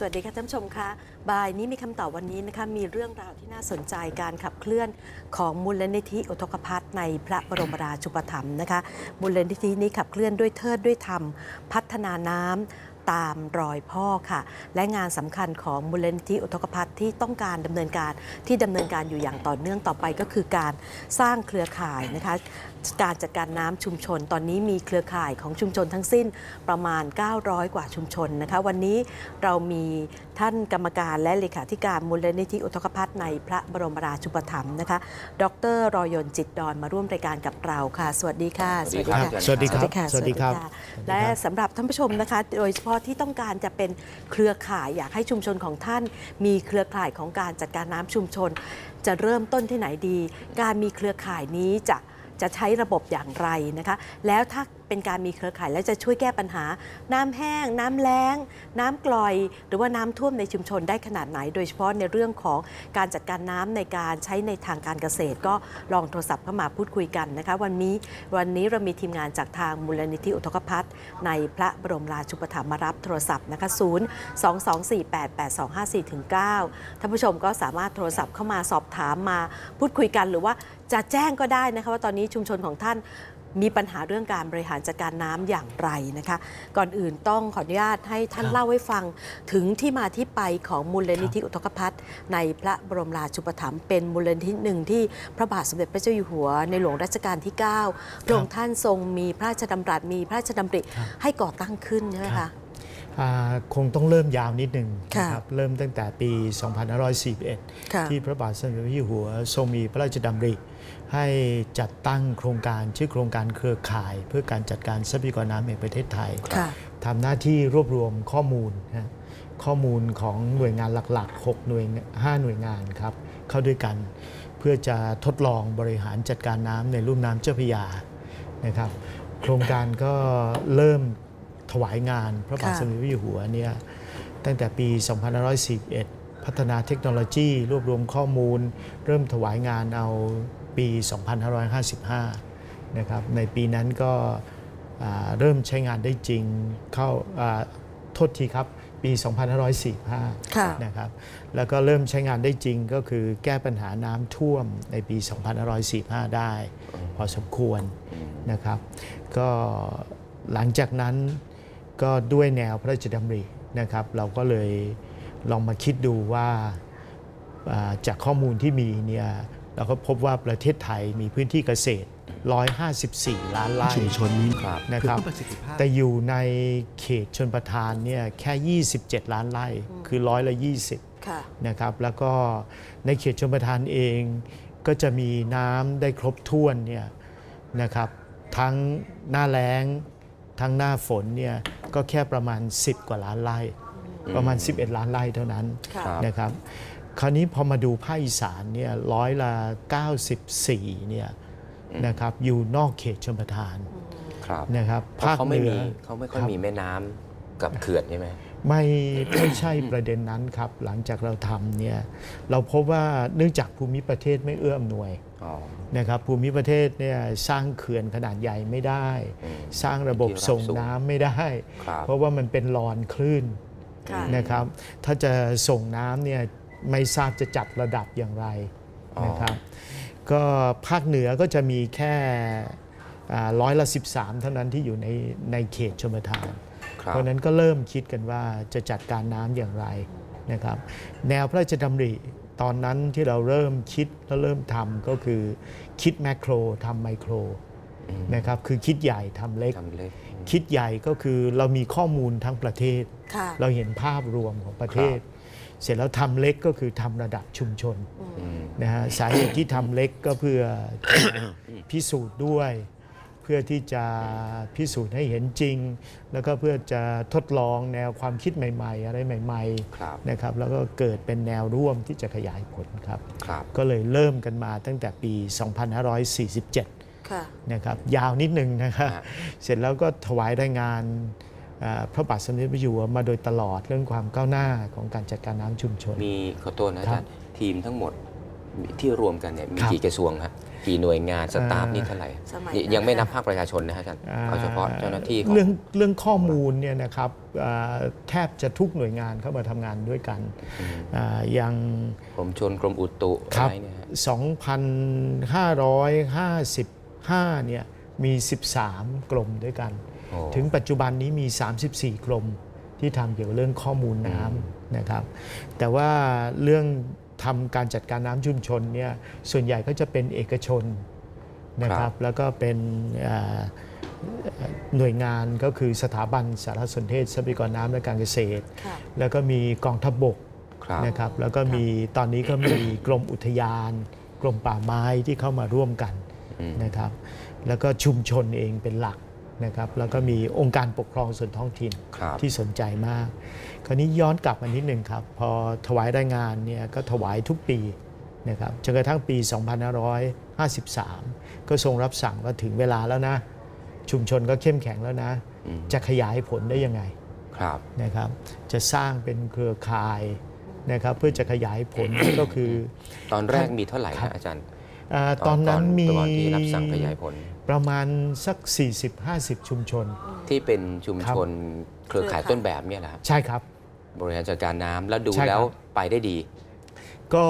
สวัสดีค่ะท่านผู้ชมคะบ่ายนี้มีคำตอบวันนี้นะคะมีเรื่องราวที่น่าสนใจการขับเคลื่อนของมูลนิธิอุทกภัทในพระบรมราชูปถัมภ์นะคะมูลนิธินี้ขับเคลื่อนด้วยเทิดด้วยธรรม พัฒนาน้ำตามรอยพ่อค่ะ และงานสำคัญของมูลนิธิอุทกภัทที่ต้องการดำเนินการที่ดำเนินการอยู่อย่างต่อเนื่องต่อไปก็คือการสร้างเครือข่ายนะคะ การจัดการน้ำชุมชน ตอนนี้มีเครือข่ายของชุมชนทั้งสิ้นประมาณ 900 กว่าชุมชนนะคะวันนี้เรามีท่านกรรมการและเลขาธิการมูลนิธิอุทกภัทในพระบรมราชูปถัมภ์นะคะ ดรรอยนจิตดอนมาร่วมรายการกับเราค่ะ สวัสดีค่ะ สวัสดีครับ สวัสดีครับค่ะสวัสดีครับะและสำหรับท่านผู้ชมนะคะ โดยเฉพาะที่ต้องการจะเป็นเครือข่ายอยากให้ชุมชนของท่าน มีเครือข่ายของการจัดการน้ำชุมชน จะเริ่มต้นที่ไหนดี การมีเครือข่ายนี้จะ จะใช้ระบบอย่างไรนะคะ แล้วถ้า เป็นการมีเครือข่ายแล้วจะช่วยแก้ปัญหา น้ำแห้ง น้ำแล้ง น้ำกร่อย หรือว่าน้ำท่วมในชุมชนได้ขนาดไหน โดยเฉพาะในเรื่องของการจัดการน้ำในการใช้ในทางการเกษตร ก็ลองโทรศัพท์เข้ามาพูดคุยกันนะคะ วันนี้วันนี้เรามีทีมงานจากทางมูลนิธิอุทกภัทในพระบรมราชูปถัมภ์มารับโทรศัพท์นะคะ0 2 2 4 8 8 2 5 4ถึง9ท่านผู้ชมก็สามารถโทรศัพท์เข้ามาสอบถามมาพูดคุยกันหรือว่าจะแจ้งก็ได้นะคะว่าตอนนี้ชุมชนของท่าน มีปัญหาเรื่องการบริหารจัดการน้ำอย่างไรนะคะ ก่อนอื่นต้องขออนุญาตให้ท่านครับเล่าให้ฟังถึงที่มาที่ไปของมูลนิธิอุทกภัทในพระบรมราชูปถัมภ์เป็นมูลนิธิหนึ่งที่พระบาทสมเด็จพระเจ้าอยู่หัว ในหลวงรัชกาลที่9พระองค์ท่านทรงมีพระราชดำรัสมีพระราชดำริครับให้ก่อตั้งขึ้นใช่ไหมครัคะบอ่า คงต้องเริ่มยาวนิดหนึ่งค่ะนะครับเริ่มตั้งแต่ปี 2541ค่ะที่พระบาทสมเด็จพระเจ้าอยู่หัวทรงมีพระราชดำริ ให้จัดตั้งโครงการชื่อโครงการเครือข่าย เพื่อการจัดการทรัพยากรน้ำแห่งประเทศไทยค่ะทำหน้าที่รวบรวมข้อมูลนะข้อมูลของหน่วยงานหลัก ๆ 6 หน่วย 5 หน่วยงานครับ เข้าด้วยกัน เพื่อจะทดลองบริหารจัดการน้ำในลุ่มน้ำเจ้าพระยานะครับ โครงการก็เริ่ม ถวายงานพระบาทค่ะสมเด็จพระเจ้าอยู่หัวเนี่ยตั้งแต่ปี 2541 พัฒนาเทคโนโลยีรวบรวมข้อมูล เริ่มถวายงานเอาปี 2555 นะครับ ในปีนั้นก็อ่าเริ่มใช้งานได้จริงเข้าอ่าโทษทีครับปี 2545ค่ะนะครับ แล้วก็เริ่มใช้งานได้จริงก็คือแก้ปัญหาน้ำท่วมในปี 2545 ได้ พอสมควรนะครับ ก็หลังจากนั้น ก็ด้วยแนวพระราชดำรินะครับ เราก็เลยลองมาคิดดูว่าอ่าจากข้อมูลที่มีเนี่ยเราก็พบว่าประเทศไทยมีพื้นที่เกษตร 154 ล้านไร่ชุมชนนี้ครับนะครับเพื่อเพิ่มประสิทธิภาพแต่อยู่ในเขตชนประทานเนี่ยแค่ 27 ล้านไร่คือร้อยละ 20ค่ะนะครับแล้วก็ในเขตชนประทานเองก็จะมีน้ำได้ครบถ้วนเนี่ยนะครับทั้งหน้าแล้งทั้งหน้าฝนเนี่ย ก็แค่ประมาณ 10 กว่าล้านไร่ประมาณ 11 ล้านไร่เท่านั้นค่ะครับนะครับ คราวนี้พอมาดูภาคอีสานเนี่ยร้อยละ94เนี่ยนะครับอยู่นอกเขตชนประทานครับนะครับเพราะเขาไม่หนืมีอเขาไม่ค่อยครับมีแม่น้ำกับเขื่อนใช่ไหม ไม่ไม่ใช่ประเด็นนั้นครับ หลังจากเราทำเนี่ยเราพบว่าเนื่องจากภูมิประเทศไม่เอื้ออำนวยอ๋อ นะครับภูมิประเทศเนี่ยสร้างเขื่อนขนาดใหญ่ไม่ได้อืมสร้างระบบส่งน้ำไม่ได้ครับเพราะว่ามันเป็นรอนคลื่นค่ะนะครับ ถ้าจะส่งน้ำเนี่ยไม่ทราบจะจัดระดับอย่างไรอ๋อนะครับ ก็ภาคเหนือก็จะมีแค่อ่าร้อยละ 13 เท่านั้นที่อยู่ในในเขตชมประทานครับเพราะฉะนั้นก็เริ่มคิดกันว่าจะจัดการน้ำอย่างไรนะครับ แนวพระราชดำริ ตอนนั้นที่เราเริ่มคิดและเริ่มทำก็คือคิดแมคโครทำไมโครนะครับคือคิดใหญ่ทำเล็กทำเล็กคิดใหญ่ก็คือเรามีข้อมูลทั้งประเทศค่ะเราเห็นภาพรวมของประเทศ เสร็จแล้วทำเล็กก็คือทำระดับชุมชนอืมนะฮะสาเหตุที่ทำเล็กก็เพื่อพิสูจน์ด้วยเพื่อที่จะพิสูจน์ให้เห็นจริง แล้วก็เพื่อจะทดลองแนวความคิดใหม่ ๆ อะไรใหม่ครับๆนะครับแล้วก็เกิดเป็นแนวร่วมที่จะขยายผลครับครับก็เลยเริ่มกันมาตั้งแต่ปี 2547ค่ะนะครับยาวนิดนึงนะครับฮะเสร็จแล้วก็ถวายรายงานอ่าพระบาทสมเด็จพระอยู่หัวมาโดยตลอดเรื่องความก้าวหน้าของการจัดการน้ำชุมชน มีขอโทษนะอาครัจาบรย์ทีมทั้งหมด ที่รวมกันเนี่ยมีครับกี่กระทรวงครับกี่หน่วยงานสตาฟเอ่อนี่เท่าไหร่สมัยนี่นั้นยังไม่นับภาคประชาชนนะฮะอาจารย์เอาเฉพาะเจ้าหน้าที่ของ เรื่องเรื่องข้อมูลเนี่ยนะครับอ่าแทบจะทุกหน่วยงานเข้ามาทำงานด้วยกันอ่าอย่าง กรมชนกรมอุตุคอะรับ ไรเนี่ยฮะ2,555 เนี่ย มี 13กรมด้วยกัน โอ้ถึงปัจจุบันนี้มี 34กรมที่ทำเกี่ยวกับเรื่องข้อมูลน้ำนะครับ แต่ว่าเรื่อง ทำการจัดการน้ำชุมชนเนี่ยส่วนใหญ่ก็จะเป็นเอกชนนะครับแล้วก็เป็นอ่าหน่วยงานก็คือสถาบันสารสนเทศทรัพยากรน้ำและการเกษตรค่ะแล้วก็มีกองทัพบกครับนะครับแล้วก็มีตอนนี้ก็มีกรมอุทยาน กรมป่าไม้ที่เข้ามาร่วมกันอืมนะครับแล้วก็ชุมชนเองเป็นหลัก นะครับแล้วก็มีองค์การปกครองส่วนท้องถิ่นครับที่สนใจมาก คราวนี้ย้อนกลับมานิดหนึ่งครับ พอถวายรายงานเนี่ยก็ถวายทุกปีนะครับจนกระทั่งปี 2553 ก็ทรงรับสั่งว่าถึงเวลาแล้วนะ ชุมชนก็เข้มแข็งแล้วนะอืมจะขยายผลได้ยังไงครับนะครับจะสร้างเป็นเครือข่ายนะครับเพื่อจะขยายผลก็คือ ตอนแรกมีเท่าไหร่ครัฮะบอาจารย์อาตอนนั้นมีตอนที่รับสั่งขยายผล ประมาณสัก 40-50 ชุมชน ที่เป็นชุมครับชนเครือข่ายต้นแบบเนี่ยแหละครับใช่ครับ บริหารจัดการน้ำแล้วดูใช่ครับ แล้วไปได้ดี ก็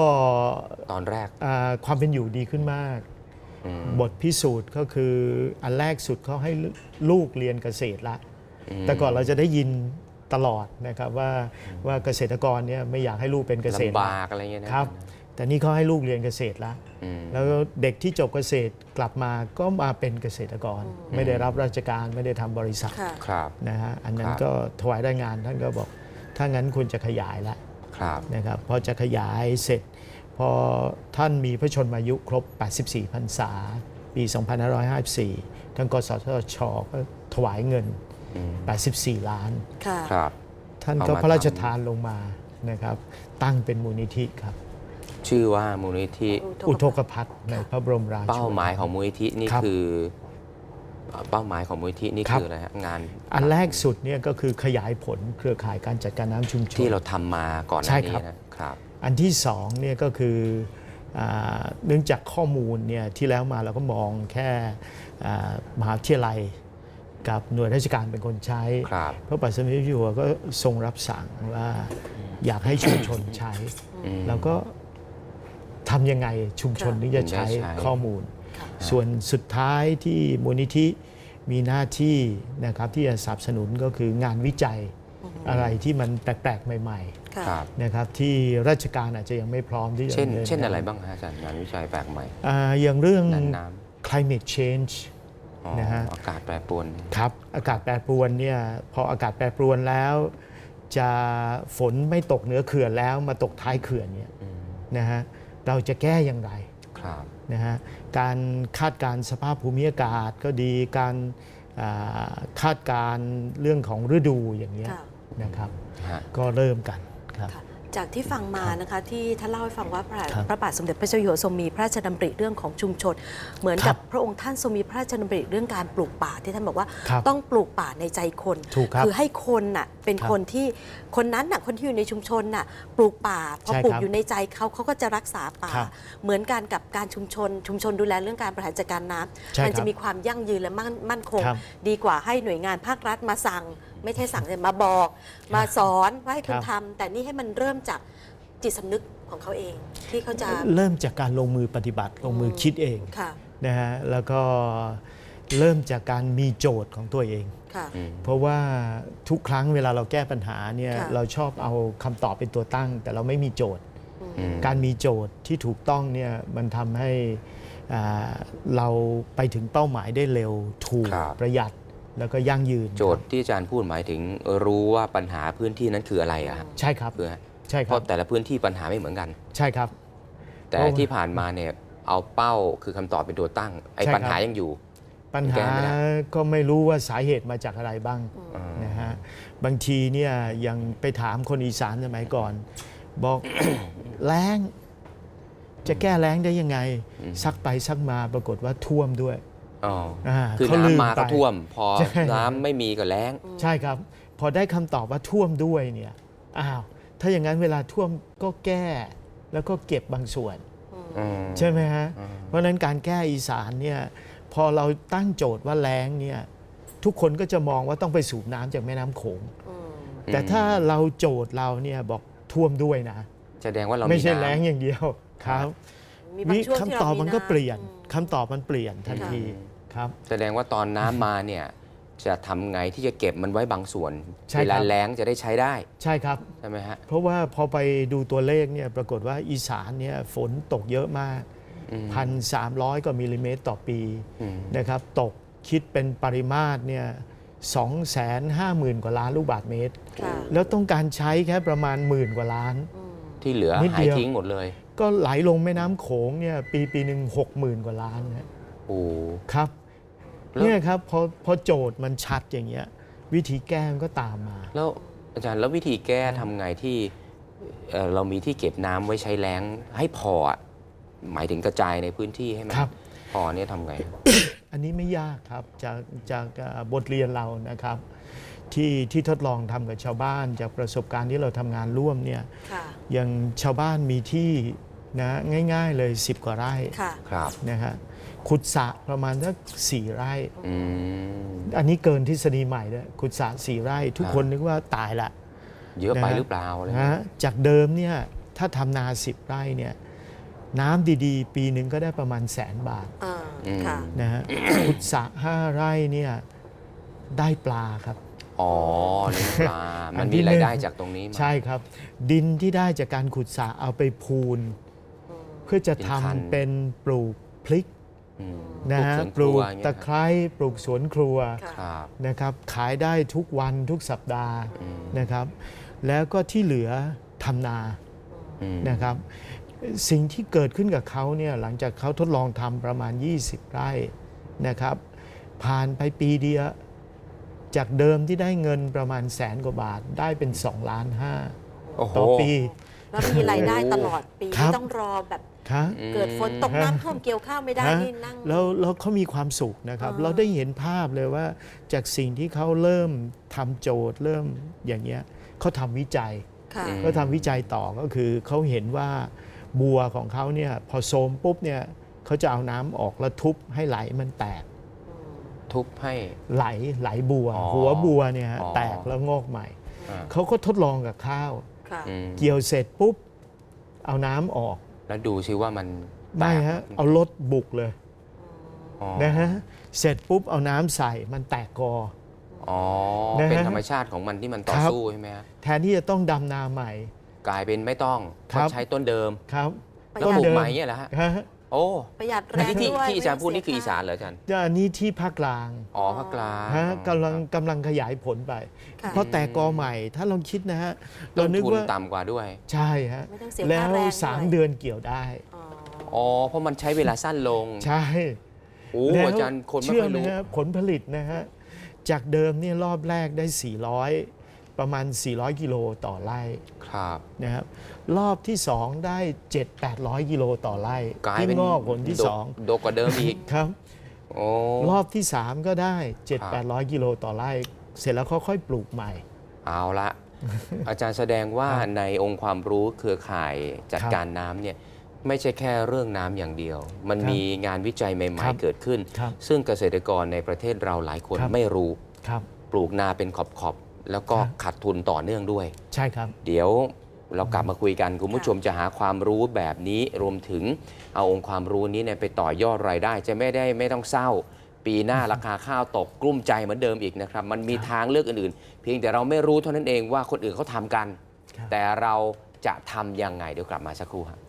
ตอนแรกอ่าความเป็นอยู่ดีขึ้นมาก อืมบทพิสูจน์ก็คืออันแรกสุดเขาให้ลูกเรียนเกษตรละมแต่ก่อนเราจะได้ยินตลอดนะครับว่าว่าเกษตรกรเนี่ยไม่อยากให้ลูกเป็นเกษตรลำละบากอะไรเงี้ยนะครับ แต่นี่เขาให้ลูกเรียนเกษตรละอืมแล้วเด็กที่จบเกษตรกลับมาก็มาเป็นเกษตรกร ไม่ได้รับราชการไม่ได้ทำบริษัทค่ะครับนะฮะอันนั้คนรับก็ถวายรายงานท่านก็บอก ถ้างั้นคุณจะขยายละครับนะครับพอจะขยายเสร็จ พอท่านมีพระชนมายุครบ 84พรรษา ปี 2554 ทางกสทชก็ถวายเงินอืม84 ล้านค่ะครับท่านก็เอามาพระราชทำทานลงมานะครับตั้งเป็นมูลนิธิครับ ชื่อว่ามูลนิธิอุทกภัทรในพระบรมราชูเป้าหมายของมูลนิธินี่ครับ คือเอ่อเป้าหมายของมูลนิธินี่ครับ คืออะไรฮะงานอันแรกสุดเนี่ยก็คือขยายผลเครือข่ายการจัดการน้ำชุมชน ที่เราทำมาก่อนหใช่น้าครันี้บนะครับ อันที่สองเนี่ยก็คืออาเนื่องจากข้อมูลเนี่ยที่แล้วมาเราก็มองแค่อ่ามหาวิทยาลัยกับหน่วยราชการเป็นคนใช้ ครับ พระบาทสมเด็จพระเจ้าอยู่หัวก็ทรงรับสั่งว่าอยากให้ชุมชนใช้อืมแล้วก็ ทำยังไงชุมชนถึงจะใช้ถึงจะใช้ ข้อมูลค่ะส่วนสุดท้ายที่มูลนิธิมีหน้าที่นะครับที่จะสนับสนุนก็คืองานวิจัยอะไรที่มันแปลกๆ ใหม่ค่ะ ครับ ๆนะครับที่ราชการอาจจะยังไม่พร้อมที่จะเช่น ดำนิเช่นอะไรการบ้างฮะอาจารย์งานวิจัยแปลกใหม่อ่าอย่างเรื่อง ด้านน้ climate change ำอ๋อนะฮะ อากาศแปรปรวน ครับอากาศแปรปรวนเนี่ยพออากาศแปรปรวนแล้ว จะฝนไม่ตกเหนือเขื่อนแล้วมาตกท้ายเขื่อนเนี่ยอืมนะฮะ เราจะแก้อย่างไรครับนะฮะการคาดการณ์สภาพภูมิอากาศก็ดีการอ่าคาดการณ์เรื่องของฤดูอย่างเงี้ยค่ะนะครับฮะก็เริ่มกันครับค่ะ จากที่ฟังมานะคะที่ท่านเล่าให้ฟังว่าพระครับพระบาทสมเด็จพระเจ้าอยู่หัวทรงมีพระราชดำริเรื่องของชุมชน เหมือนครักับบพระองค์ท่านทรงมีพระราชดำริเรื่องการปลูกป่าที่ท่านบอกว่าครับต้องปลูกป่าในใจคนถูกครับอให้คนน่ะเป็นครับคนที่คนนั้นน่ะคนที่อยู่ในชุมชนน่ะปลูกป่าพอใช่ปลูกครับอยู่ในใจเขาเขาก็จะรักษาป่า ครับเหมือนกันกับการชุมชน ชุมชนดูแลเรื่องการบริหารจัดการน้ำใช่มัคจะรับมีความยั่งยืนและมั่นมั่นคง ครับ ดีกว่าให้หน่วยงานภาครัฐมาสั่ง ไม่ใช่สั่งแต่มาบอก มาสอนว่าให้คุณครับทำแต่นี่ให้มันเริ่มจากจิตสำนึกของเขาเอง ที่เขาจะเริ่มจากการลงมือปฏิบัติลงมือคิดเองค่ะนะฮะแล้วก็เริ่มจากการมีโจทย์ของตัวเอง ค่ะอืมเพราะว่าทุกครั้งเวลาเราแก้ปัญหาเนี่ยค่ะ เราชอบเอาคำตอบเป็นตัวตั้ง แต่เราไม่มีโจทย์ อืม การมีโจทย์ที่ถูกต้องเนี่ยมันทำให้อ่าเราไปถึงเป้าหมายได้เร็วถูกครับ ประหยัด แล้วก็ยั่งยืนโจทย์ที่อาจารย์พูดหมายถึงรู้ว่าปัญหาพื้นที่นั้นคืออะไรอะฮะใช่ครับคือใช่เพครัราะบแต่ละพื้นที่ปัญหาไม่เหมือนกัน ใช่ครับ แต่เพราะว่าที่ผ่านมาเนี่ยเอาเป้าคือคำตอบเป็นตัวตั้ง ไอ้ใช่ครับ ปัญหายังอยู่ ปัญแก้หาไม่ได้ ก็ไม่รู้ว่าสาเหตุมาจากอะไรบ้างอ่านะฮะบางทีเนี่ยยังไปถามคนอีสานสมัยก่อน บอก แล้ง จะแก้แล้งได้ยังไง ซักไปซักมาปรากฏว่าท่วมด้วย อ๋ออ่าคือเขาลืมน้ำมาก็ไป ท่วม พอใช่ น้ำไม่มีก็แล้ง ใช่ครับ พอได้คำตอบว่าท่วมด้วยเนี่ยอ้าวถ้าอย่างนั้นเวลาท่วมก็แก้ แล้วก็เก็บบางส่วนอืมใช่ไหมฮะอืมเพราะฉะนั้นการแก้อีสานเนี่ยพอเราตั้งโจทย์ว่าแล้งเนี่ยทุกคนก็จะมองว่าต้องไปสูบน้ำจากแม่น้ำโขงอืมแต่ถ้าเราโจทย์เราเนี่ยบอกท่วมด้วยนะ แสดงว่าเราไม่ใช่น้ำ แล้งอย่างเดียวครับมีบางวิช่วงที่คำตเราอบมีมันก็ำเปลี่ยนอืมคำตอบมันเปลี่ยนทันที ครับ แสดงว่าตอนน้ำมาเนี่ยจะทำไงที่จะเก็บมันไว้บางส่วนใช่เวลาครับแล้งจะได้ใช้ได้ใช่ครับ ใช่ไหมฮะ เพราะว่าพอไปดูตัวเลขเนี่ยปรากฏว่าอีสานเนี่ยฝนตกเยอะมากอืมพันสามร้อยกว่ามิลลิเมตรต่อปีอืม นะครับตกคิดเป็นปริมาตรเนี่ยสองแสนห้าหมื่นกว่าล้านลูกบาศก์เมตร ค่ะแล้วต้องการใช้แค่ประมาณหมื่นกว่าล้าน อืมที่เหลือนิดหาเดียยว ทิ้งหมดเลยก็ไหลลงแม่น้ำโขงเนี่ยปีปีหนึ่งหกหมื่นกว่าล้านนะโอ้ครับแล้ว เนี่ยครับพอพอโจทย์มันชัดอย่างเงี้ยวิธีแก้มันก็ตามมา แล้วอาจารย์แล้ววิธีแก้ทำไงที่เอ่อเรามีที่เก็บน้ำไว้ใช้แล้งให้พออะหมายถึงกระจายในพื้นที่ให้มันครับ พอเนี่ยทำไง อันนี้ไม่ยากครับจากจากเอ่อบทเรียนเรานะครับ ที่ที่ทดลองทำกับชาวบ้าน จากประสบการณ์ที่เราทำงานร่วมเนี่ยค่ะ อย่างชาวบ้านมีที่นะง่าย ๆเลย 10 กว่าไร่ค่ะ ครับ นะฮะ ขุดสระประมาณสักสี่ไร่ อืม อันนี้เกินทฤษฎีใหม่ด้วยขุดสระสี่ไร่ ทุกครับคนนึกว่าตายละ เยอะไปนะฮะหรือเปล่าอะไรนะเงี้ยฮะจากเดิมเนี่ยถ้าทำนาสิบไร่เนี่ยน้ำดีๆ ปีหนึ่งก็ได้ประมาณแสนบาทอ่าอืมค่ะ นะฮะ ขุดสระห้าไร่เนี่ยได้ปลาครับ อ๋อเลี้ยงปลา อัมันนที่มีรายได้หนึ่ง จากตรงนี้มา ใช่ครับ ดินที่ได้จากการขุดสระเอาไปพูน เพื่อจะเป็นทำพันธุ์เป็นปลูกพริกอืม นะฮะสวนปลูกอย่างเงี้ยตะไคร้ปลูกสวนครัวค่ะครับนะครับขายได้ทุกวันทุกสัปดาห์อืมนะครับ แล้วก็ที่เหลือทำนาอืมนะครับ สิ่งที่เกิดขึ้นกับเขาเนี่ยหลังจากเขาทดลองทำประมาณ 20 ไร่นะครับ ผ่านไปปีเดียวจากเดิมที่ได้เงินประมาณแสนกว่าบาทได้เป็น2ล้านห้าโอ้โหต่อปี แล้วมีรายได้ตลอดปีครัไม่บต้องรอแบบ ครับอืมเกิดฝนตกน้ำท่วมเกี่ยวข้าวไม่ได้ฮะนี่นั่งแล้วแล้วเขามีความสุขนะครับอ่าเราได้เห็นภาพเลยว่า จากสิ่งที่เขาเริ่มทำโจทย์เริ่มอย่างเงี้ยเขาทำวิจัยค่ะอืมเขาทำวิจัยต่อก็คือเขาเห็นว่าบัวของเขาเนี่ยพอโซมปุ๊บเนี่ยเขาจะเอาน้ำออกแล้วทุบให้ไหลมันแตก ทุบให้ไหลไหลบัวอ๋อหัวบัวเนี่ยฮะอ๋อแตกแล้วงอกใหม่อ่าเขาก็ทดลองกับข้าวค่ะอืมเกี่ยวเสร็จปุ๊บเอาน้ำออก แล้วดูซิว่ามันไม่แตกฮะเอารถบุกเลยอ๋อนะฮะเสร็จปุ๊บเอาน้ำใส่มันแตกกอ อ๋อ นะฮะเป็นธรรมชาติของมันที่มันต่อครับ สู้ใช่ไหมฮะแทนที่จะต้องดำนาใหม่ กลายเป็นไม่ต้องเพครัราะบใช้ต้นเดิมครับประหแล้วยัดปลูกเดิม ใหม่เนี่ยเหรอฮะ ฮะ โอ้ประหยัดแรอันงนี้ที่ด้วยที่อาจารย์พูดไม่นี่คืออีเสีสานเหรออาจารย์อันนี้ที่ภาคกลางอ๋อภาคกลาง ฮะอ๋อกำลังกำลังขยายผลไป ค่ะเพราะแต่กอใหม่ถ้าลองคิดนะฮะต้เรานนึกทุนว่าต่ำกว่าด้วย ใช่ฮะไม่ต้องเสียแล้ค่าวแรงสามวยเดือนเกี่ยวได้ อ๋อ อ๋อ เพราะมันใช้เวลาสั้นลง ใช่โอ้แล้วอาจารย์คนไม่เชื่อค่อยไหมรู้ ฮะผลผลิตนะฮะจากเดิมเนี่ยรอบแรกได้ 400 ประมาณ 400 กิโลต่อไร่ครับนะครับรอบที่ 2 ได้ 7-800 กิโลต่อไร่กลายที่เป็นงอกผลที่ ดกดกกว่าเดิมอีก2ครับ โอ้ รอบที่ 3 ก็ได้ครับ7-800 กิโลต่อไร่ เสร็จแล้วค่อยๆปลูกใหม่ เอาละ อาจารย์แสดงว่าครับในองค์ความรู้เครือข่ายจัดครับการน้ำเนี่ยไม่ใช่แค่เรื่องน้ำอย่างเดียว มันครับมีงานวิจัยใหคม่ รับๆ เกิดขึ้น ครับซึ่งเกษตรกรในประเทศเราหลายคนครับ ไม่รู้ครับ ปลูกนาเป็นขอบๆ แล้วก็ครับขาดทุนต่อเนื่องด้วย ใช่ครับ เดี๋ยวเรากลับมาคุยกันคุณผู้ชมจะหาความรู้แบบนี้รวมถึงเอาองค์ความรู้นี้เนี่ยไปต่อยอดรายได้จะไม่ได้ไม่ต้องเศร้า ปีหน้าราคาข้าวตกกลุ้มใจเหมือนเดิมอีกนะครับ มันมีครับทางเลือกอื่นๆ เพียงแต่เราไม่รู้เท่านั้นเองว่าคนอื่นเขาทำกันครับแต่เราจะทำยังไงเดี๋ยวกลับมาสักครู่ครับค่ะตั้งค่ะ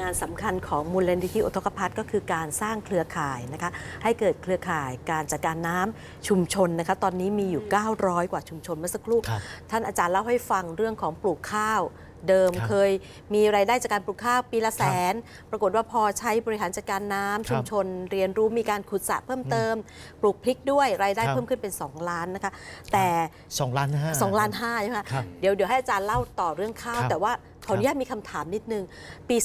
งานสำคัญของมูลนิธิอุทกภัทรก็คือการสร้างเครือข่ายนะคะให้เกิดเครือข่ายการจัดการน้ำชุมชนนะคะตอนนี้มีอยู่ 900 กว่าชุมชนเมื่อสักครู่ครับท่านอาจารย์เล่าให้ฟังเรื่องของปลูกข้าวเดิมครับเคยมีรายได้จากการปลูกข้าวปีละแสน ปรากฏว่าพอใช้บริหารจัดการน้ำชุมชน เรียนรู้มีการขุดสระเพิ่มเติม ปลูกพริกด้วยรายได้ครับเพิ่มขึ้นเป็น 2 ล้านนะคะ แต่สองล้านห้า2ล้านห้าใช่ไหมคะครับเดี๋ยวเดี๋ยวให้อาจารย์เล่าต่อเรื่องข้าวครับแต่ว่า ขออนุญาตมีคำถามนิดนึง ปี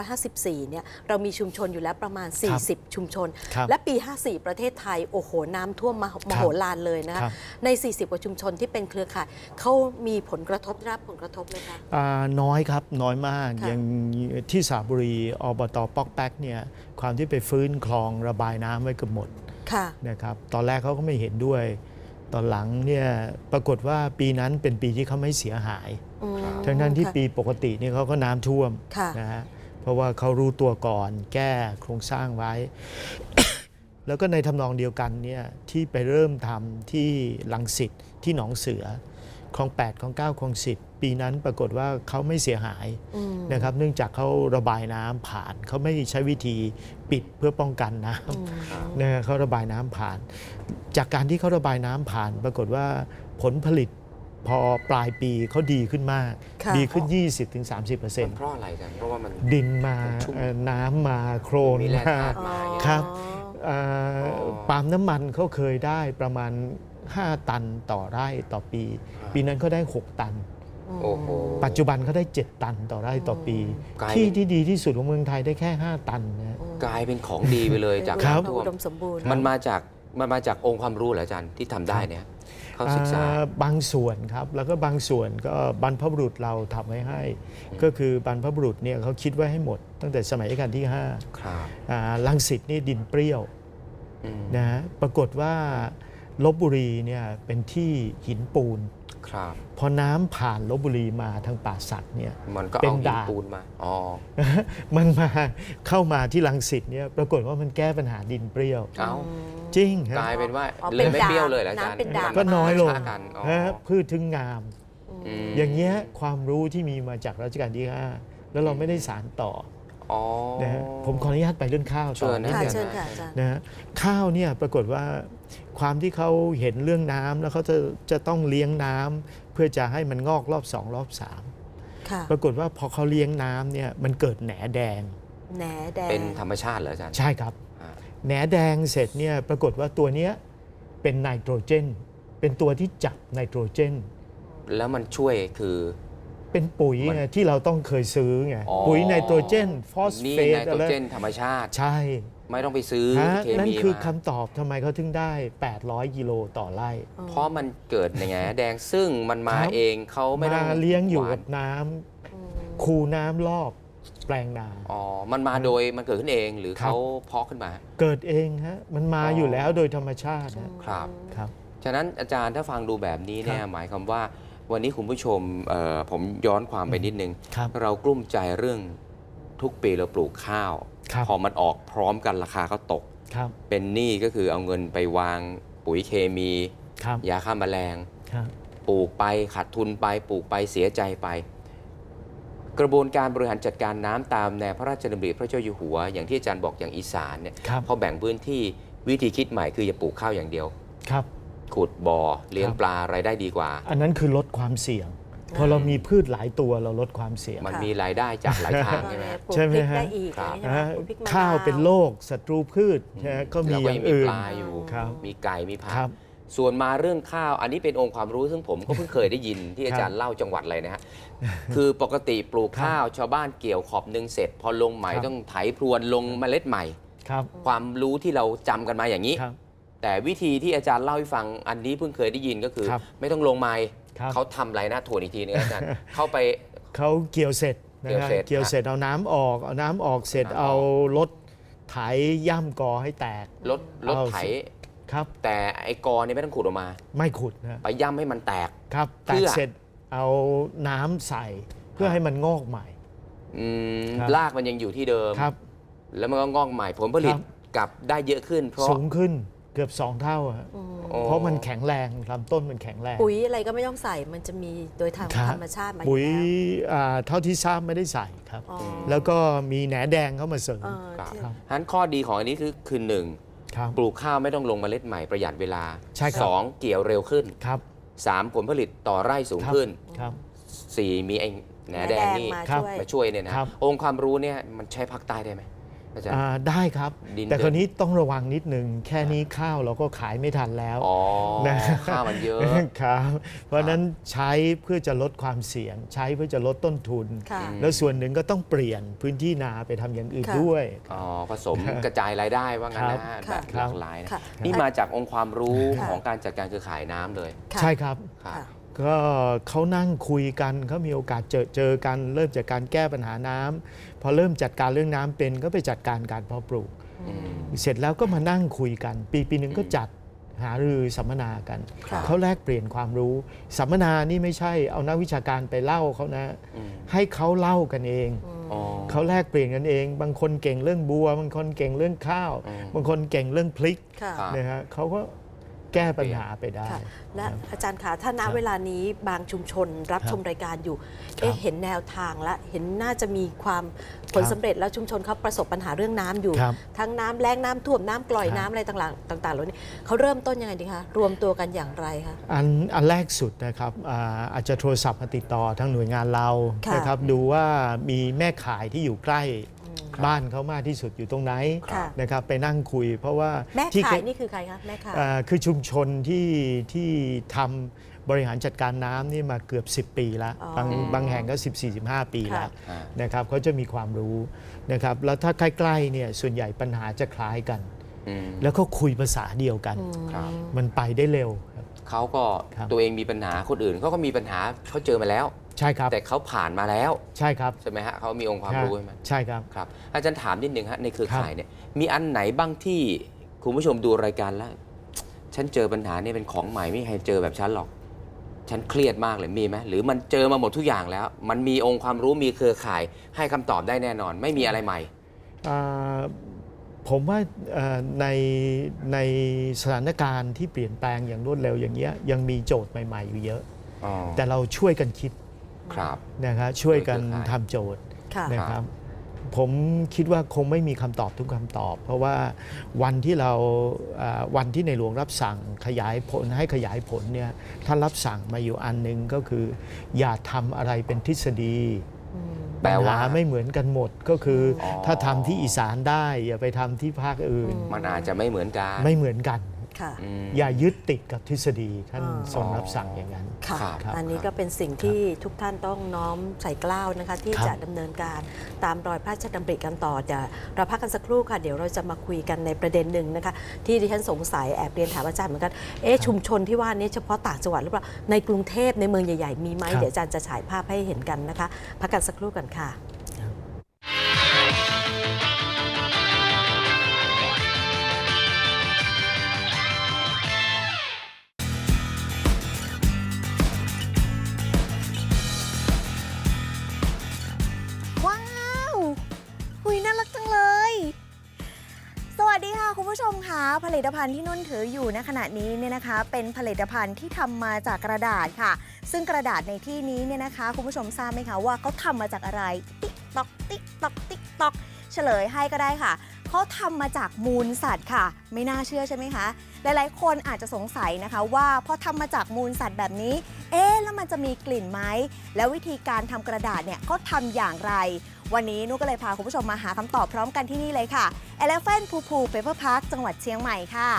2554 เนี่ยเรามีชุมชนอยู่แล้วประมาณครับ40 ชุมชนครับและปี 54 ประเทศไทย โอ้โห น้ำท่วมมามโหฬารเลยนะคคะรับใน 40 กว่าชุมชนที่เป็นเครือข่ายเขามีผลกระทบได้รับผลกระทบไหมคะอ่าน้อยครับน้อยมากค่ะอย่างที่สระบุรีอบตปอกแป๊กเนี่ยความที่ไปฟื้นคลองระบายน้ำไว้เกือบหมดค่ะนะครับตอนแรกเขาก็ไม่เห็นด้วย ตอนหลังเนี่ยปรากฏว่าปีนั้นเป็นปีที่เขาไม่เสียหาย อืมทั้งนั้นที่ค่ะปีปกตินี่เขาก็น้ำท่วมค่ะนะฮะเพราะว่าเขารู้ตัวก่อนแก้โครงสร้างไว้ แล้วก็ในทำนองเดียวกันเนี่ยที่ไปเริ่มทำที่ลังสิตที่หนองเสือคลอง8คลอง9คลอง10 ปีนั้นปรากฏว่าเขาไม่เสียหายอืมนะครับ เนื่องจากเขาระบายน้ำผ่าน เขาไม่ใช้วิธีปิดเพื่อป้องกันน้ำอืมนะฮะเขาระบายน้ำผ่าน จากการที่เขาระบายน้ำผ่าน ปรากฏว่าผลผลิต พอปลายปีเขาดีขึ้นมาก ค่ะดีขึ้น20-30%มันเพราะอะไรกัน เพราะว่ามัน ดินมามันชุ่ม เอ่อน้ำมาโครนมีแร่มาธาตุมาอย่างเงี้ยครับอ๋อเอ่ออ๋อปาล์มน้ำมันเขาเคยได้ประมาณ 5 ตันต่อไร่ต่อปี ปีนั้นเขาได้ 6 ตัน โอ้โห ปัจจุบันเขาได้ 7 ตันต่อไร่ต่อปี ไกล ที่ที่ดีที่สุดของเมืองไทยได้แค่ 5 ตันนะฮะกลายเป็นของดีไปเลยจากครับ น้ำท่วมอุดมสมบูรณ์ มันมาจากมันมาจากองค์ความรู้เหรออาจารย์ที่ทำได้เนี่ย เขาศึกษาอ่าบางส่วนครับ แล้วก็บางส่วนก็บรรพบุรุษเราทำไว้ให้ ก็คือบรรพบุรุษเนี่ยเขาคิดไว้ให้หมด ตั้งแต่สมัยรัชกาลที่ครับ5อ่าลังสิตนี่ดินเปรี้ยวอืมนะฮะปรากฏว่าลบบุรีเนี่ยเป็นที่หินปูน ครับพอน้ำผ่านลบบุรีมาทางป่าสักเนี่ย มันก็เป็เอานหินด่างปูนมา อ๋อ มันมาเข้ามาที่ลังสิตเนี่ยปรากฏว่ามันแก้ปัญหาดินเปรี้ยว เอ้าจริงฮะกลายเป็นว่าอ๋อเลยไม่เป็นด่างเปรี้ยวเลยเหรออาจารย์น้ำเป็นด่าง ก็น้อยลงช้ากันอ๋อฮะพืชถึงงาม มอย่างเงี้ยความรู้ที่มีมาจากรัชกาลที่5แล้วเราไม่ได้สารต่ออ๋อ นะฮะผมขออนุญาตไปเรื่องข้าวเชิต่อญนะนิดค่ะ นึงเชิญค่ะอาจารย์ นะฮะข้าวเนี่ยปรากฏว่า ความที่เขาเห็นเรื่องน้ำแล้วเขาจะจะต้องเลี้ยงน้ำเพื่อจะให้มันงอกรอบสองรอบสามค่ะปรากฏว่าพอเขาเลี้ยงน้ำเนี่ยมันเกิดแหนแดงแหนแดง เป็นธรรมชาติเหรออาจารย์ใช่ครับอ่าแหนแดงเสร็จเนี่ยปรากฏว่าตัวเนี้ยเป็นไนโตรเจน เป็นตัวที่จับไนโตรเจน แล้วมันช่วยคือเป็นปุ๋ยมันไงที่เราต้องเคยซื้อไงอ๋อปุ๋ยไนโตรเจน ฟอสนี่เฟตไนโตอะรไรเจนธรรมชาติใช่ ไม่ต้องไปซื้อฮะเคนั่นมีคือมาคำตอบทำไมเขาถึงได้ 800กิโลต่อไร่เพราะมันเกิดในแง่แดงซึ่งมันมาครับเองเขาไม่ต้องมาเลี้ยงอยู่หวากันบน้ำคูน้ำรอบแปลงนา อ๋อมันมาโดยมันเกิดขึ้นเองหรือครับ เขาเพาะขึ้นมา เกิดเองฮะ มันมาอ๋อออ ยู่แล้วโดยธรรมชาติฮะครับ ครับ ฉะนั้นอาจารย์ถ้าฟังดูแบบนี้เนี่ยครับ หมายความว่า วันนี้คุณผู้ชมเอ่อผมย้อนความไปนิดนึง ครับ เรากลุ้มใจเรื่อง ทุกปีเราปลูกข้าว ครับพอมันออกพร้อมกันราคาก็ตก ครับเป็นหนี้ก็คือเอาเงินไปวางปุ๋ยเคมี ครับยาฆ่าแมลง ครับปลูกไปขาดทุนไปปลูกไปเสียใจไป กระบวนการบริหารจัดการน้ำตามแนวพระราชดำริพระเจ้าอยู่หัว อย่างที่อาจารย์บอกอย่างอีสานเนี่ยครับพอแบ่งพื้นที่วิธีคิดใหม่คืออย่าปลูกข้าวอย่างเดียว ครับ ขุดบ่อเลี้ยงครับ ปลารายได้ดีกว่า อันนั้นคือลดความเสี่ยง พอเรามีพืชหลายตัวเราลดความเสี่ยง มันค่ะมีรายได้จากหลายทางใช่ไหมฮะปลูกใช่ไหมพริกฮะ ได้อีกครับอย่างนี้นะใช่ไหมฮะปลูกพริกมะนวข้าวเป็นโรคศัตรูพืชนะฮะก็มีแล้วอก็ย่างยังมีอื่ปนลาอยู่ ครับ มีไก่ มีผัครักบส่วนมาเรื่องข้าว อันนี้เป็นองค์ความรู้ซึ่งผมก็เพิ่งเคยได้ยินที่อาจารย์เล่าจังหวัดอะไรนะฮะ คือปกติปลูกข้าวชาวบ้านเกี่ยวขอบหนึ่งเสร็จ พอลงใหม่ครับ ต้องไถพรวนลงเมล็ดใหม่ ครับ ความรู้ที่เราจำกันมาอย่างนี้ ครับ แต่วิธีที่อาจารย์เล่าให้ฟังอันนี้เพิ่งเคยได้ยินก็คือ ครับ ไม่ต้องลงไม้ ครับ เขาทำไรหน้าถั่วอีกทีนึงอาจารย์ เข้าไป เขาเกี่ยวเสร็จนะเกี่ยวฮะเสร็จเกี่ยวเสร็จเอาน้ำออกเอาน้ำออกเสร็จน้ำออก เอารถไถย่ำกอให้แตก รถรถเอา ไถสิครับแต่ไอ้กอเนี่ยไม่ต้องขุดออกมา ไม่ขุดนะไปย่ำให้มันแตก ครับเพื่แตกอ เสร็จเอาน้ำใส่เพื่อให้มันงอกใหม่ อืมครับ รากมันยังอยู่ที่เดิม ครับ แล้วมันก็งอกใหม่ผลผลิตครับ กลับได้เยอะขึ้น เพราะสูงขึ้น เกือบสองเท่าอะฮะอืมอ๋อเพราะมันแข็งแรงลำต้นมันแข็งแรงปุ๋ยอะไรก็ไม่ต้องใส่มันจะมีโดยทางครับธรรมชาติมาอปุ๋ยยู่แล้วอ่าเท่าที่ทราบไม่ได้ใส่ครับ อ๋อแล้วก็มีแหนแดงเข้ามาเสริมเออครับที่ครับฉะนั้นข้อดีของอันนี้คือคือหนึ่งครับ ปลูกข้าวไม่ต้องลงเมล็ดใหม่ประหยัดเวลาใช่ครับ สองเกี่ยวเร็วขึ้นครับสามผลผลิตต่อไร่สูงครับขึ้นครับ สี่มีไอ้แหนแดงนี่มาครับช่วย มาช่วยเนี่ยนะครับ องค์ความรู้เนี่ยมันใช้ภาคใต้ได้ไหม อาจารย์ อ่าได้ครับ ดินแต่เดิน คราวนี้ต้องระวังนิดนึง แค่นี้ข้าวเราก็ขายไม่ทันแล้วอ๋อนะข้าวมันเยอะ ครับ เพราะฉะนั้นใช้เพื่อจะลดความเสี่ยง ใช้เพื่อจะลดต้นทุน ค่ะ แล้วส่วนหนึ่งก็ต้องเปลี่ยนพื้นที่นาไปทำอย่างอื่นค่ะ ด้วย อ๋อผสมกระจายรายได้ว่างั้นนะฮะคแบรับบหครัลาบกหลายนะค่ะ นี่มาจากองค์ความรู้ค่ะ ของการจัดการเครือข่ายน้ำเลย ค่ะ ใช่ครับครับค่ะ ก็เขานั่งคุยกันเขามีโอกาสเจอเจอกัน เริ่มจากการแก้ปัญหาน้ำพอเริ่มจัดการเรื่องน้ำเป็นก็ไปจัดการการเพาะปลูกอืมเสร็จแล้วก็มานั่งคุยกัน ปีปีหนึ่งก็จัดหารือสัมมนากันค่ะเขาแลกเปลี่ยนความรู้ สัมมนานี่ไม่ใช่เอานักวิชาการไปเล่าเขานะอืมให้เขาเล่ากันเองอ๋อเขาแลกเปลี่ยนกันเอง บางคนเก่งเรื่องบัว บางคนเก่งเรื่องข้าวอืมบางคนเก่งเรื่องพลิกค่ะครับนะฮะเขาก็ แก้ปัญหาไปได้ ค่ะและอาจารย์คะถ้าณครับเวลานี้บางชุมชนรับครับชมรายการอยู่ครับเอ๊ะเห็นแนวทางและเห็นน่าจะมีความผลครับสำเร็จแล้วชุมชนเขาประสบปัญหาเรื่องน้ำอยู่ ครับทั้งน้ำแรงน้ำท่วมน้ำกร่อยครับ น้ำอะไรต่างๆต่างๆเหล่านี้เขาเริ่มต้นยังไงดีคะรวมตัวกันอย่างไรคะ อันอันแรกสุดนะครับอาอาจจะโทรศัพท์มาติดต่อทางหน่วยงานเราค่ะนะครับดูว่ามีแม่ขายที่อยู่ใกล้อืม บ้านเขามากที่สุดอยู่ตรงไหนค่ะ นะครับไปนั่งคุย เพราะว่าแม่ที่ขายเขนี่คือใครคะแม่ขายอ่าคือชุมชนที่ที่ทำบริหารจัดการน้ำนี่มาเกือบ 10 ปีแล้วอ๋อบางบางแห่งก็10-45ปีค่ะแล้วอ่า นะครับเขาจะมีความรู้นะครับแล้วถ้าใกล้ๆเนี่ยส่วนใหญ่ปัญหาจะคล้ายกัน อืมแล้วก็คุยภาษาเดียวกันอืมครับมันไปได้เร็วครับ เขาก็ครับ ตัวเองมีปัญหาคนอื่นเขาก็มีปัญหาเขาเจอมาแล้ว ใช่ครับแต่เขาผ่านมาแล้วใช่ครับ ใช่ไหมฮะเขามีองค์ความรู้ใช่ไหมใช่ครับครับ อาจารย์ถามนิดนึงฮะในเครือครับข่ายเนี่ยมีอันไหนบ้างที่คุณผู้ชมดูรายการแล้ว ฉันเจอปัญหาเนี่ยเป็นของใหม่ไม่มีใครเจอแบบฉันหรอก ฉันเครียดมากเลยมีไหมหรือมันเจอมาหมดทุกอย่างแล้ว มันมีองค์ความรู้มีเครือข่าย ให้คำตอบได้แน่นอน ไม่มีอะไรใหม่อ่าผมว่าเอ่อในในสถานการณ์ที่เปลี่ยนแปลงอย่างรวดเร็วอย่างเงี้ยยังมีโจทย์ใหม่ ๆ อยู่เยอะอ๋อแต่เราช่วยกันคิด ครับนะครับช่วยกันช่วยเครือข่ายทำโจทย์ค่ะนะครับผมคิดว่าคงไม่มีคำตอบทุกคำตอบ เพราะว่าวันที่เราอ่าวันที่ในหลวงรับสั่งขยายผลให้ขยายผลเนี่ยท่านรับสั่งมาอยู่อันหนึงก็คือ อย่าทำอะไรเป็นทฤษฎีอืมแปลปัญว่าหาไม่เหมือนกันหมดก็คือออถ้าทำที่อีสานได้ อย่าไปทำที่ภาคอื่นอืมันอาจจะไม่เหมือนกันไม่เหมือนกัน ค่ะอืมอย่ายึดติดกับทฤษฎีท่านอ๋อทรงรับสั่งอย่างนั้น ค่ะครับครับอันนี้ก็เป็นสิ่งที่ทุกท่านต้องน้อมใส่เกล้าวนะคะ ที่ครับจะดำเนินการตามรอยพระราชดำริกันต่อจะเราพักกันสักครู่ค่ะ เดี๋ยวเราจะมาคุยกันในประเด็นหนึ่งนะคะ ที่ดิฉันสงสัยแอบเรียนถามอาจารย์เหมือนกันเอ๊ะชุมชนที่ว่านี้เฉพาะต่างจังหวัดหรือเปล่าในกรุงเทพในเมืองใหญ่ๆมีไหมครับเดี๋ยวอาจารย์จะฉายภาพให้เห็นกันนะคะ พักกันสักครู่กันค่ะ ลิตภัณฑ์ที่นุ่นถืออยู่ณขณะนี้เนี่ยนะคะ เป็นผลิตภัณฑ์ที่ทำมาจากกระดาษค่ะ ซึ่งกระดาษในที่นี้เนี่ยนะคะคุณผู้ชมทราบไหมคะว่าเขาทำมาจากอะไร ติ๊กตอกติ๊กตอกติ๊กตอกเฉลยให้ก็ได้ค่ะเขาทำมาจากมูลสัตว์ค่ะ ไม่น่าเชื่อใช่ไหมคะหลายๆ คนอาจจะสงสัยนะคะว่าพอทำมาจากมูลสัตว์แบบนี้ เอ๊แล้วมันจะมีกลิ่นไหมแล้ววิธีการทำกระดาษเนี่ยเขาทำอย่างไร วันนี้นุกก็เลยพาคุณผู้ชมมาหาคำตอบพร้อมกันที่นี่เลยค่ะ Elephant Poo Poo Paper Park จังหวัดเชียงใหม่ค่ะ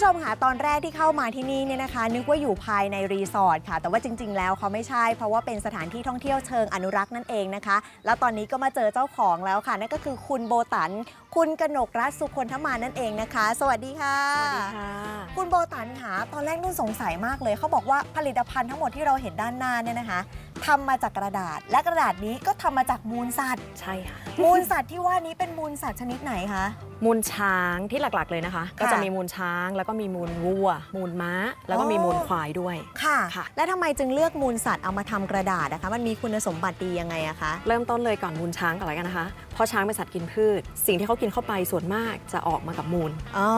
ผู้ชมค่ะตอนแรกที่เข้ามาที่นี่เนี่ยนะคะ นึกว่าอยู่ภายในรีสอร์ทค่ะ แต่ว่าจริง ๆ แล้วเขาไม่ใช่ เพราะว่าเป็นสถานที่ท่องเที่ยวเชิงอนุรักษ์นั่นเองนะคะ แล้วตอนนี้ก็มาเจอเจ้าของแล้วค่ะ นั่นก็คือคุณโบตัน คุณกนกรัตน์สุคนธมานั่นเองนะคะ สวัสดีค่ะ สวัสดีค่ะ คุณโบตันค่ะตอนแรกนุ่นสงสัยมากเลย เขาบอกว่าผลิตภัณฑ์ทั้งหมดที่เราเห็นด้านหน้าเนี่ยนะคะทำมาจากกระดาษ และกระดาษนี้ก็ทำมาจากมูลสัตว์ ใช่ค่ะ มูลสัตว์ที่ว่านี้เป็นมูลสัตว์ชนิดไหนคะ มูลช้างที่หลักๆเลยนะคะ ก็จะมีมูลช้างแล้วก็มีมูลวัว มูลม้า แล้วก็มีมูลควายด้วยค่ะ ค่ะ และทำไมจึงเลือกมูลสัตว์เอามาทำกระดาษนะคะ มันมีคุณสมบัติดียังไงอะคะเริ่มต้นเลยก่อนมูลช้างก่อนเลยกันนะคะพราะช้างเป็นสัตว์กินพืช สิ่งที่เขากินเข้าไปส่วนมากจะออกมากับมูล อ๋อ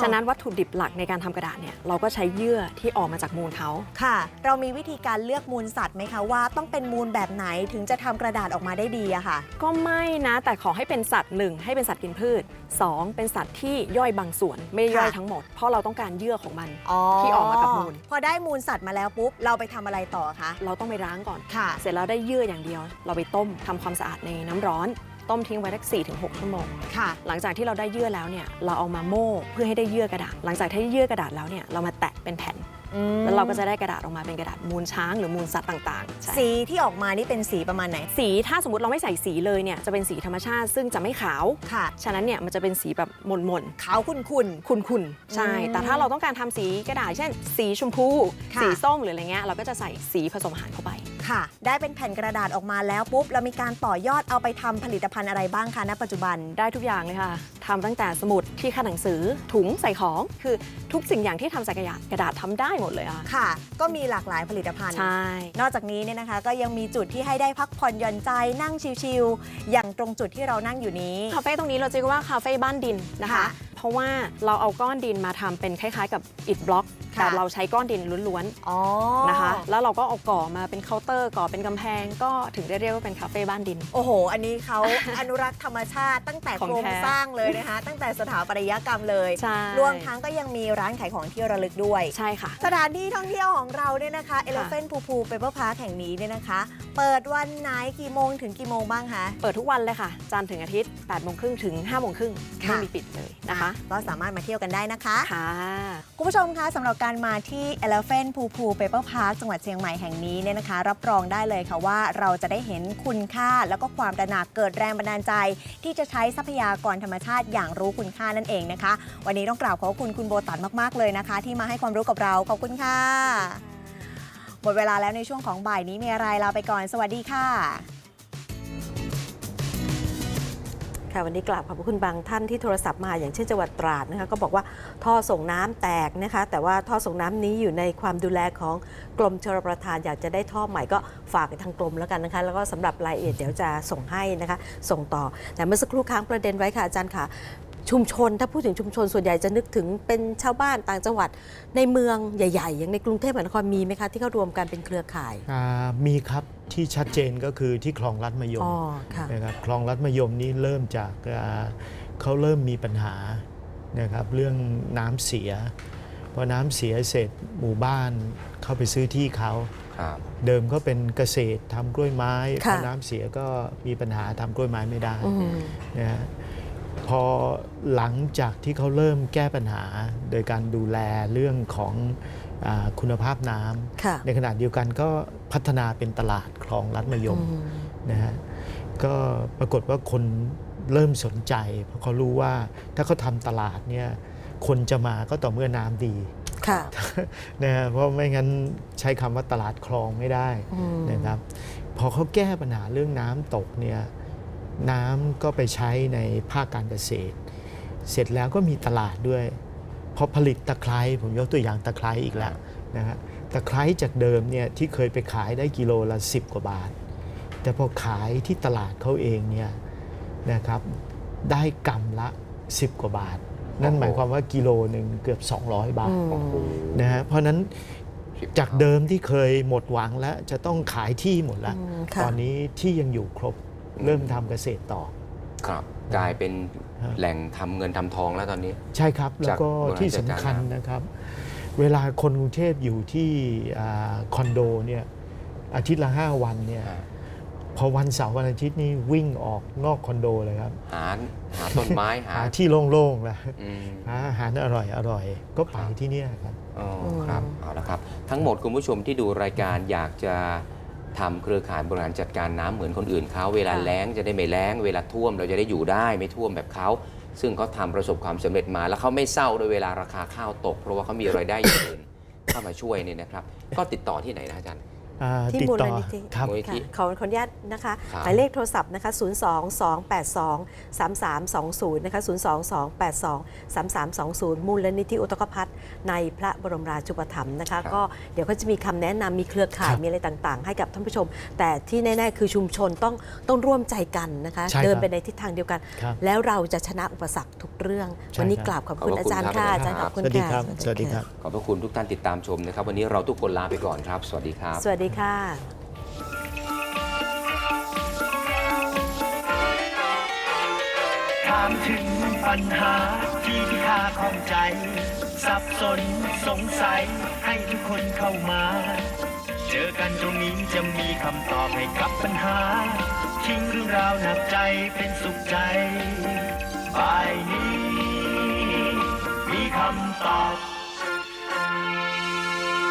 ฉะนั้นวัตถุดิบหลักในการทำกระดาษเนี่ยเราก็ใช้เยื่อที่ออกมาจากมูลเขา ค่ะ เรามีวิธีการเลือกมูลสัตว์ไหมคะว่าต้องเป็นมูลแบบไหนถึงจะทำกระดาษออกมาได้ดีอะค่ะ ก็ไม่นะแต่ขอให้เป็นสัตว์หนึ่งให้เป็นสัตว์กินพืชสองเป็นสัตว์ที่ย่อยบางส่วน ไม่ได้ย่อยค่ะทั้งหมด เพราะเราต้องการเยื่อของมันอ๋อที่ออกมากับมูล พอได้มูลสัตว์มาแล้วปุ๊บ เราไปทำอะไรต่อคะ เราต้องไปล้างก่อน ค่ะ เสร็จแล้วได้เยื่ออย่างเดียว เราไปต้มทำความสะอาดในน้ำร้อน ต้มทิ้งไว้สักสี่ถึงหกชั่วโมง ค่ะ หลังจากที่เราได้เยื่อแล้วเนี่ย เราเอามาโม่เพื่อให้ได้เยื่อกระดาษ หลังจากที่ได้เยื่อกระดาษแล้วเนี่ย เรามาแตะเป็นแผ่น แล้วเราก็จะได้กระดาษออกมาเป็นกระดาษมูลช้างหรือมูลสัตว์ต่างๆใช่สีที่ออกมานี่เป็นสีประมาณไหน สีถ้าสมมติเราไม่ใส่สีเลยเนี่ยจะเป็นสีธรรมชาติซึ่งจะไม่ขาว ค่ะฉะนั้นเนี่ยมันจะเป็นสีแบบหม่นๆ ขาวขุ่นขุ่นคุณคุณใช่อืมแต่ถ้าเราต้องการทำสีกระดาษเช่น สีชมพู ค่ะ สีส้มหรืออะไรเงี้ยเราก็จะใส่สีผสมอาหารเข้าไป ๆค่ะ ได้เป็นแผ่นกระดาษออกมาแล้วปุ๊บเรามีการต่อยอดเอาไปทำผลิตภัณฑ์อะไรบ้างคะณปัจจุบัน ได้ทุกอย่างเลยค่ะทำตั้งแต่สมุดที่คาดหนังสือถุงใส่ของ คือทุกสิ่งอย่างที่ทำจากกระดาษกระดาษทำได้หมดเลยอะค่ะ ก็มีหลากหลายผลิตภัณฑ์ ใช่ นอกจากนี้เนี่ยนะคะ ก็ยังมีจุดที่ให้ได้พักผ่อนหย่อนใจนั่งชิลๆอย่างตรงจุดที่เรานั่งอยู่นี้คาเฟ่ตรงนี้เราจะเรียกว่าคาเฟ่บ้านดินนะคะค่ะเพราะว่าเราเอาก้อนดินมาทำเป็นคล้ายๆ กับอิฐบล็อกค่ะ แต่เราใช้ก้อนดินล้วนอ๋อๆนะคะ แล้วเราก็เอาก่อมาเป็นเคาน์เตอร์ก่อเป็นกำแพงก็ถึงได้เรียกว่าเป็นคาเฟ่บ้านดิน โอ้โห อันนี้เขาอนุรักษ์ธรรมชาติตั้งแต่ของโครงแท้สร้างเลยนะคะ ตั้งแต่สถาปัตยกรรมเลยใช่รวมทั้งก็ยังมีร้านขายของที่ระลึกด้วยใช่ค่ะ สถานที่ท่องเที่ยวของเราเนี่ยนะคะ Elephant p o o p o o Paper Park แห่งนี้เนี่ยนะคะ เปิดวันไหนกี่โมงถึงกี่โมงบ้างคะเปิดทุกวันเลยค่ะจันทร์ถึงอาทิตย์8โมงครึ่งถึง5โมงครึ่งค่ะไม่มีปิดเลยนะคะ ก็สามารถมาเที่ยวกันได้นะคะค่ะคุณผู้ชมคะสำหรับการมาที่ Elephant p o o p o o Paper Park จังหวัดเชียงใหม่แห่งนี้เนี่ยนะคะ รับรองได้เลยค่ะว่าเราจะได้เห็นคุณค่าแล้วก็ความตระหนักเกิดแรงบันดาลใจ ที่จะใช้ทรัพยากรธรรมชาติอย่างรู้คุณค่านั่นเองนะคะ วันนี้ต้องกราบขอบคุณคุณโบตันมากๆเลยนะคะ ที่มาให้ความรู้กับเราขอบคุณค่ะ หมดเวลาแล้วในช่วงของบ่ายนี้มีอะไรลาไปก่อน สวัสดีค่ะ ค่ะวันนี้กราบขอบพระคุณบางท่านที่โทรศัพท์มาอย่างเช่นจังหวัดตราดนะคะก็บอกว่าท่อส่งน้ำแตกนะคะ แต่ว่าท่อส่งน้ำนี้อยู่ในความดูแลของกรมชลประทานอยากจะได้ท่อใหม่ก็ฝากไปทางกรมแล้วกันนะคะ แล้วก็สำหรับรายละเอียดเดี๋ยวจะส่งให้นะคะ ส่งต่อแต่เมื่อสักครู่ค้างประเด็นไว้ค่ะอาจารย์ค่ะชุมชน ถ้าพูดถึงชุมชนส่วนใหญ่จะนึกถึงเป็นชาวบ้านต่างจังหวัดในเมืองใหญ่ ๆ อย่างในกรุงเทพมหานครมีไหมคะที่เขารวมกันเป็นเครือข่ายมีครับที่ชัดเจนก็คือที่คลองลัดมะยมอ๋อค่ะนะครับคลองลัดมะยมนี้เริ่มจากอ่าเขาเริ่มมีปัญหานะครับเรื่องน้ำเสียพอน้ำเสียเสร็จหมู่บ้านเข้าไปซื้อที่เขาครับเดิมก็เป็นเกษตรทำกล้วยไม้พค่ะอน้ำเสียก็มีปัญหาทำกล้วยไม้ไม่ได้อืมนะฮะพอหลังจากที่เขาเริ่มแก้ปัญหาโดยการดูแลเรื่องของอา คุณภาพน้ำค่ะในขณะเดียวกันก็พัฒนาเป็นตลาดคลองลัดมะยมอืมนะฮะก็ปรากฏว่าคนเริ่มสนใจ เพราะเขารู้ว่าถ้าเขาทำตลาดเนี่ยคนจะมาก็ต่อเมื่อน้ำดีค่ะนะฮะเพราะไม่งั้นใช้คำว่าตลาดคลองไม่ได้อืมนะครับพอเขาแก้ปัญหาเรื่องน้ำตกเนี่ยน้ำก็ไปใช้ในภาคการเกษตร เสร็จแล้วก็มีตลาดด้วย พอผลิตตะไคร้ผมยกตัวอย่างตะไคร้อีกแล้วนะฮะตะไคร้จากเดิมเนี่ยที่เคยไปขายได้กิโลละ 10 กว่าบาท แต่พอขายที่ตลาดเขาเองเนี่ยนะครับได้กำละ 10 กว่าบาท นั่นหมายความว่ากิโลหนึ่งเกือบ 200 บาทอืมนะฮะเพราะฉะนั้นสิบจากเดิมที่เคยหมดหวังแล้วจะต้องขายที่หมดแล้วอืมค่ะตอนนี้ที่ยังอยู่ครบเริ่มทำเกษตรต่อ ครับกลายเป็นฮะ แหล่งทำเงินทำทองแล้วตอนนี้ ใช่ครับ แล้วก็จากบริหารที่จัดสำการคัญน้ำนะครับ เวลาคนกรุงเทพอยู่ที่อ่าคอนโดเนี่ยอาทิตย์ละ 5 วันเนี่ยอ่าพอวันเสาร์วันอาทิตย์นี่วิ่งออกนอกคอนโดเลยครับ หาหาต้นไม้หาหาที่โล่งๆแล้วอืมหาอาหารอร่อยอร่อยๆก็ไปที่เนี่ยครับอ๋อครับเอาละครับ ทั้งหมดคุณผู้ชมที่ดูรายการอยากจะ ทำเครือข่ายบริหารจัดการน้ำเหมือนคนอื่นเขาเวลาค่ะแล้งจะได้ไม่แล้ง เวลาท่วมเราจะได้อยู่ได้ไม่ท่วมแบบเขาซึ่งเขาทำประสบความสำเร็จมา แล้วเขาไม่เศร้าโดยเวลาราคาข้าวตก เพราะว่าเขามีรายได้อย่างอื่น เข้ามาช่วยเนี่ยนะครับ ก็ติดต่อที่ไหนนะอาจารย์ อ่าที่ติดมูลต่อนิธิ ครับ มูลนิธิ ค่ะขอขออนุญาตนะคะ ครับ หมายเลขโทรศัพท์นะคะ 0 2 2 8 2 3 3 2 0 นะคะ 0 2 2 8 2 3 3 2 0 มูลนิธิอุตกพัฒน์ในพระบรมราชูปถัมภ์นะคะครับก็เดี๋ยวก็จะมีคำแนะนำมีเครือข่ายครับมีอะไรต่างๆ ให้กับท่านผู้ชม แต่ที่แน่ๆ คือชุมชนต้องต้องร่วมใจกันนะคะใช่ครับเดินไปในทิศทางเดียวกันครับแล้วเราจะชนะอุปสรรคทุกเรื่องใช่วันนี้ครับกราบขอบคุณขอบพระอาจารย์คุณครับค่ะอาจารย์ขอบคุณสวัสดีค่ะครับสวัสดีครับขอบพระคุณทุกท่านติดตามชมนะครับ วันนี้เราทุกคนลาไปก่อนครับ สวัสดีครับ สวัสดีค่ะถามถึงปัญหาที่ที่ข้าข้องใจ สับสนสงสัยให้ทุกคนเข้ามา เจอกันตรงนี้จะมีคำตอบให้กับปัญหา ทิ้งเรื่องราวหนักใจเป็นสุขใจบายนี้ มีคำตอบ